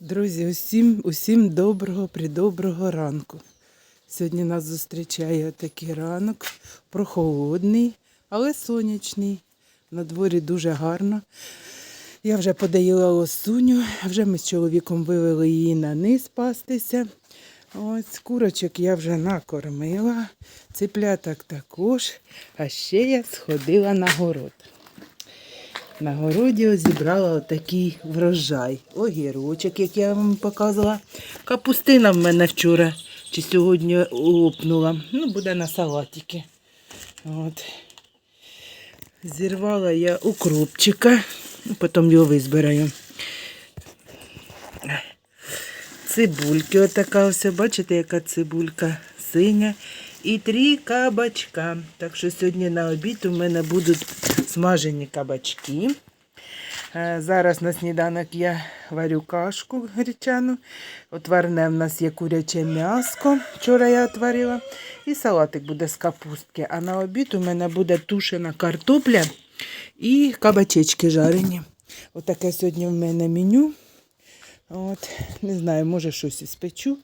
Друзі, усім, усім доброго, придоброго ранку. Сьогодні нас зустрічає такий ранок, прохолодний, але сонячний. На дворі дуже гарно. Я вже подоїла лосуню, вже ми з чоловіком вивели її на низ пастися. Ось курочок я вже накормила, ципляток також, а ще я сходила на город. На городі зібрала отакий врожай. Огірочок, як я вам показувала. Капустина в мене вчора чи сьогодні лопнула. Ну, буде на салатики. От. Зірвала я укропчика, ну, потім його визбираю. Цибульки отака ось, бачите, яка цибулька синя. І три кабачка. Так що сьогодні на обід у мене будуть смажені кабачки. Е, Зараз на сніданок я варю кашку гречану. Отварне в нас є куряче м'яско. Вчора я отварила. І салатик буде з капустки. А на обід у мене буде тушена картопля і кабачечки жарені. Отаке сьогодні в мене меню. От, не знаю, може щось і спечу,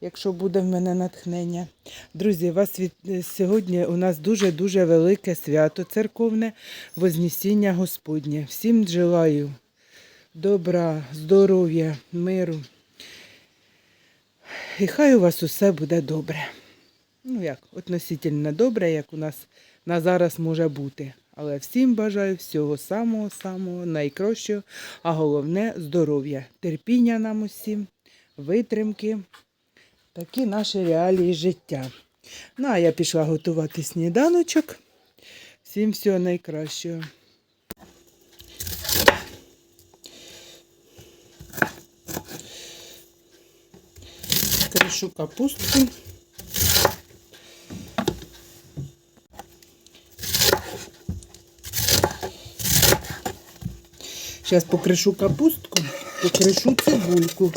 якщо буде в мене натхнення. Друзі, вас від сьогодні у нас дуже-дуже велике свято церковне Вознесіння Господнє. Всім желаю добра, здоров'я, миру. І хай у вас усе буде добре. Ну як, относительно добре, як у нас на зараз може бути. Але всім бажаю всього самого-самого найкращого, а головне здоров'я, терпіння нам усім, витримки. Такі наші реалії життя. Ну, а я пішла готувати сніданочок. Всім всього найкращого. Кришу капустку. Зараз покришу капустку, покришу цибульку,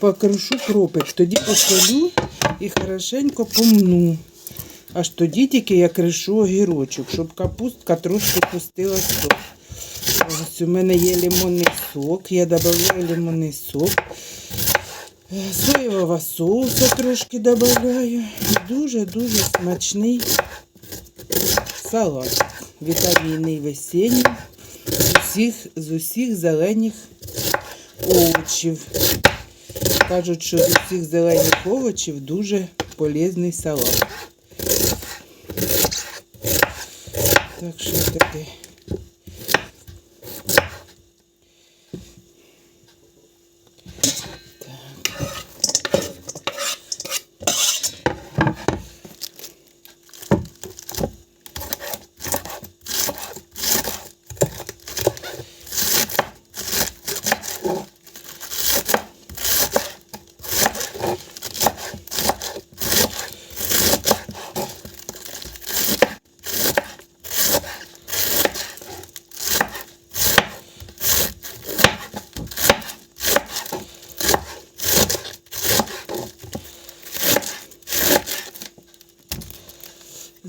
покришу кропик, тоді посолю і хорошенько помну. Аж тоді тільки я кришу огірочок, щоб капустка трошки пустила сок. Ось у мене є лимонний сок, я додаю лимонний сок. Соєвого соусу трошки додаю. Дуже-дуже смачний салат. Вітамінний весенній усіх, з усіх зелених овочів. Кажуть, що з усіх зелених овочів дуже полезний салат. Так що таке.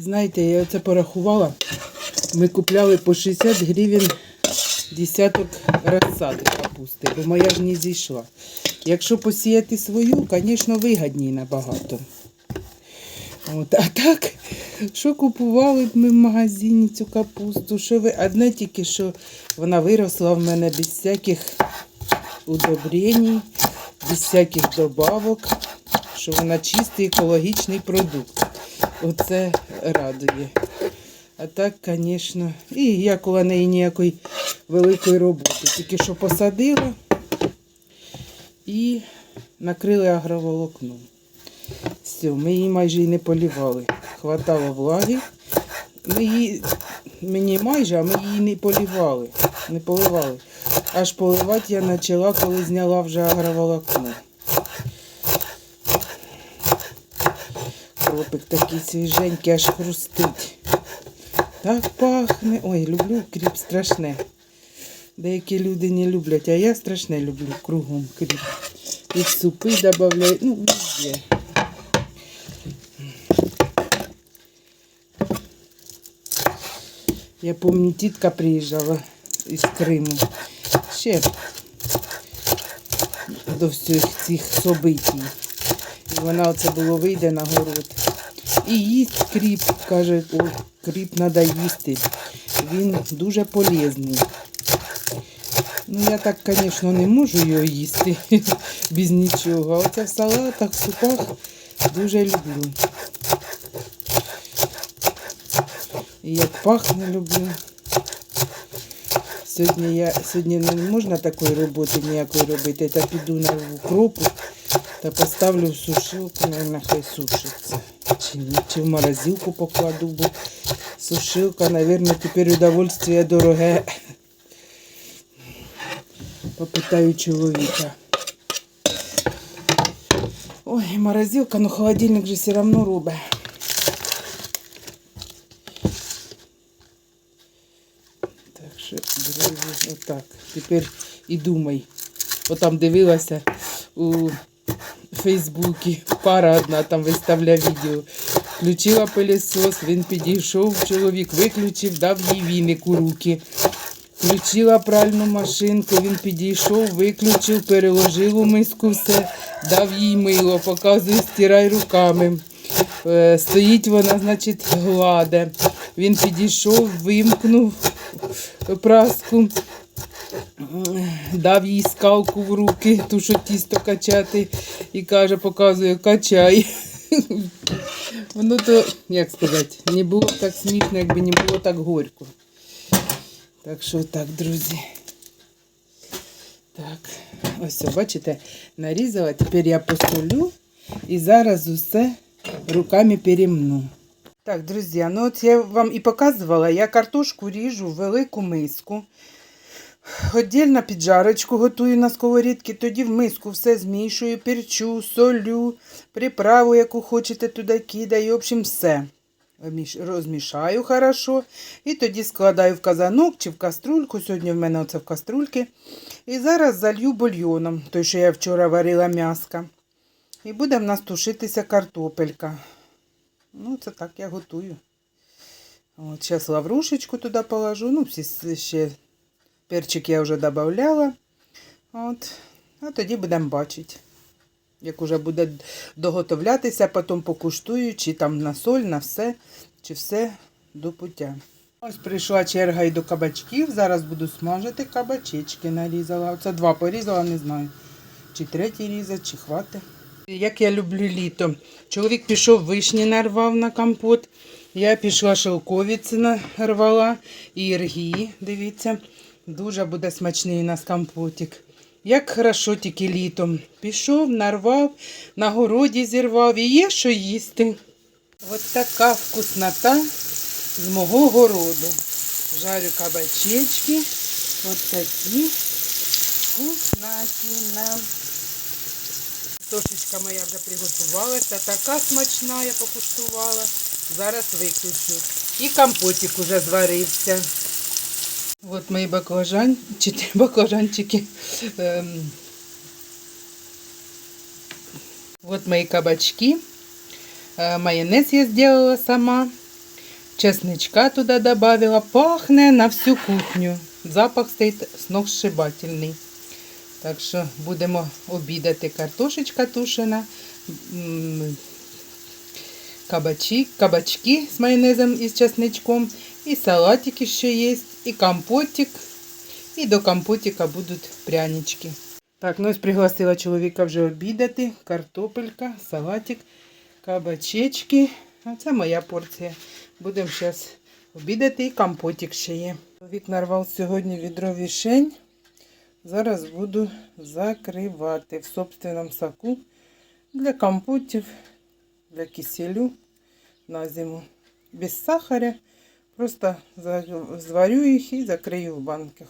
Знаєте, я це порахувала. Ми купляли по 60 гривень десяток розсади капусти, бо моя ж не зійшла. Якщо посіяти свою, звісно, вигідніше набагато. От, а так, що купували б ми в магазині цю капусту? Що ви... Одне тільки, що вона виросла в мене без всяких удобрень, без всяких добавок, що вона чистий екологічний продукт. Оце радує. А так, звісно, і як у неї ніякої великої роботи. Тільки що посадила і накрили агроволокном. Все, ми її майже і не полівали. Хватало влаги. Ми її, мені майже, а ми її не полівали. Не поливали. Аж поливати я почала, коли зняла вже агроволокно. Кропик такий свіженький, аж хрустить. Так пахне. Ой, люблю кріп страшне. Деякі люди не люблять, а я страшне люблю кругом кріп. І в супи додаю, ну, везде. Я пам'ятаю, тітка приїжджала із Криму. Ще до всіх цих собитій. І вона оце було вийде на город. І їсть кріп, каже, ой, кріп треба їсти. Він дуже полезний. Ну, я так, звісно, не можу його їсти без нічого. А оце в салатах, в супах дуже люблю. І як пахне люблю. Сьогодні я сьогодні не можна такої роботи ніякої робити. Та піду на укропу та поставлю в сушилку, мабуть, хай сушиться. Чи, ні, чи в морозилку покладу, бо сушилка, мабуть, тепер удовольствие дороге. Попитаю чоловіка. Ой, морозилка, ну холодильник же все равно робить. Так що, друзі, отак. Тепер і думай. Отам дивилася у Фейсбуці. Пара там виставляє відео. Включила пилісос, він підійшов, чоловік виключив, дав їй віник у руки. Включила пральну машинку, він підійшов, виключив, переложив у миску все, дав їй мило, показує, стирай руками. Е, Стоїть вона, значить, гладе. Він підійшов, вимкнув праску, дав їй скалку в руки, ту, що тісто качати, і каже, показує, качай. Воно то, як сказати, не було так смішно, якби не було так горько. Так що так, друзі. Так, ось, бачите, нарізала. Тепер я посолю і зараз усе руками перемну. Так, друзі, ну от я вам і показувала, я картошку ріжу в велику миску. Отдільно піджарочку готую на сковорідці, тоді в миску все змішую, перчу, солю, приправу, яку хочете туди кидаю, в общем, все. Розмішаю хорошо. І тоді складаю в казанок чи в каструльку. Сьогодні в мене оце в каструльки. І зараз залью бульйоном, той, що я вчора варила м'яска. І буде в нас тушитися картопелька. Ну, це так я готую. От, зараз лаврушечку туди положу. Ну, всі ще перчик я вже додавала. От. А тоді будемо бачити. Як уже буде доготовлятися, потім покуштую, чи там на соль, на все, чи все до пуття. Ось прийшла черга і до кабачків. Зараз буду смажити кабачечки. Нарізала. Оце два порізала, не знаю. Чи третій різати, чи хватить. Як я люблю літо. Чоловік пішов вишні нарвав на компот. Я пішла шелковиці нарвала і іргії. Дивіться, дуже буде смачний у нас компотик. Як хорошо тільки літом. Пішов, нарвав, на городі зірвав і є що їсти. Ось така вкуснота з мого городу. Жарю кабачечки. Ось такі вкуснятина. Тошечка моя вже приготувалася, така смачна, я покуштувала. Зараз виключу. І компотик уже зварився. От мої баклажанчики, баклажанчики. Вот мои кабачки. Э, Майонез я сделала сама. Чесничка туда добавила. Пахне на всю кухню. Запах стоїть сногсшибательний. Так що будемо обідати картошечка тушена, кабачі, кабачки з майонезом і з чесничком, і салатики ще є, і компотик. І до компотика будуть прянички. Так, ну ось пригласила чоловіка вже обідати. Картопелька, салатик, кабачечки. А це моя порція. Будемо зараз обідати і компотик ще є. Чоловік нарвав сьогодні відро вішень. Зараз буду закривати в собственному соку для компотів, для киселю на зиму. Без сахаря. Просто зварю їх і закрию в банках.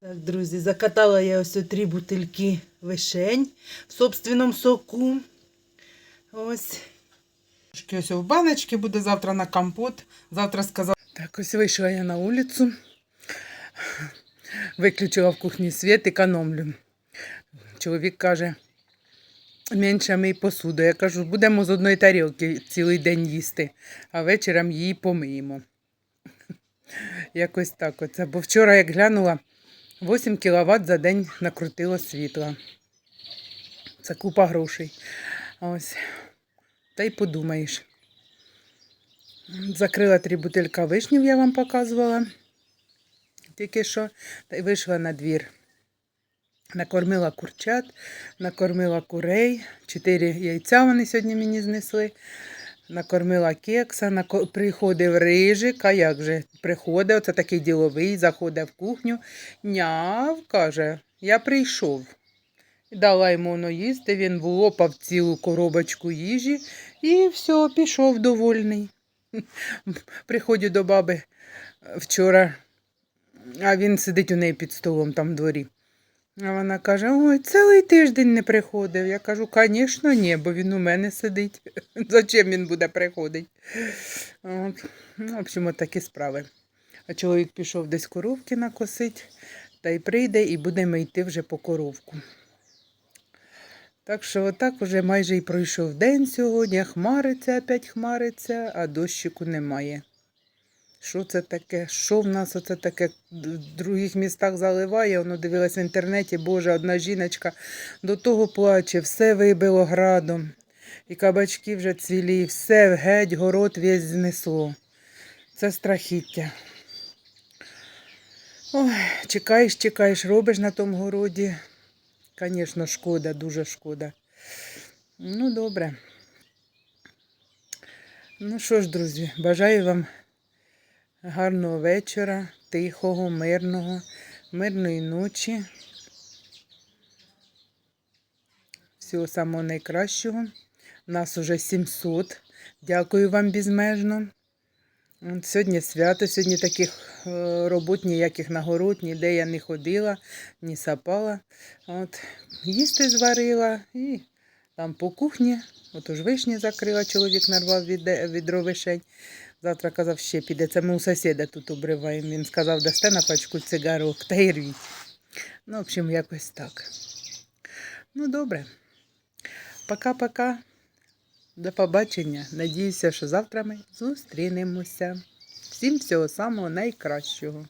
Так, друзі, закатала я ось три бутильки вишень в собственному соку. Ось. Ось в баночці буде завтра на компот. Завтра сказала. Так, ось вийшла я на вулицю. Виключила в кухні світ, економлю. Чоловік каже, менше мий посуду. Я кажу, будемо з одної тарілки цілий день їсти, а вечором її помиємо. Якось так оце. Бо вчора, як глянула, 8 кВт за день накрутило світла. Це купа грошей. Ось. Та й подумаєш. Закрила три бутилька вишнів, я вам показувала. Тільки що. Та й вийшла на двір. Накормила курчат, накормила курей. Чотири яйця вони сьогодні мені знесли. Накормила кекса, нако... приходив рижик, а як же? Приходить, оце такий діловий, заходить в кухню. Няв, каже, я прийшов. Дала йому воно їсти, він влопав цілу коробочку їжі і все, пішов довольний. Приходжу до баби вчора, а він сидить у неї під столом там в дворі. А вона каже: ой, цілий тиждень не приходив. Я кажу, звісно, ні, бо він у мене сидить. Зачем він буде приходити? От. Ну, в общем, от такі справи. А чоловік пішов десь коровки накосить, та й прийде, і будемо йти вже по коровку. Так що отак уже майже і пройшов день сьогодні. Хмариться, опять хмариться, а дощику немає. Що це таке? Що в нас оце таке в других містах заливає? Воно дивилась в інтернеті, Боже, одна жіночка до того плаче, все вибило градом. І кабачки вже цвілі, і все геть, город весь знесло. Це страхіття. Ой, чекаєш, чекаєш, робиш на тому городі. Звісно, шкода, дуже шкода. Ну, добре. Ну що ж, друзі, бажаю вам гарного вечора, тихого, мирного, мирної ночі. Всього самого найкращого. Нас уже 700. Дякую вам безмежно. Сьогодні свято, сьогодні таких е, робот ніяких нагород, ніде я не ходила, не сапала. От, їсти зварила і там по кухні. Отож вишні закрила, чоловік нарвав відро вишень. Завтра казав, ще піде. Це ми у сусіда тут обриваємо. Він сказав, дасте на пачку цигарок та й рвіть. Ну, в общем, якось так. Ну, добре. Пока-пока. До побачення. Надіюся, що завтра ми зустрінемося. Всім всього самого найкращого.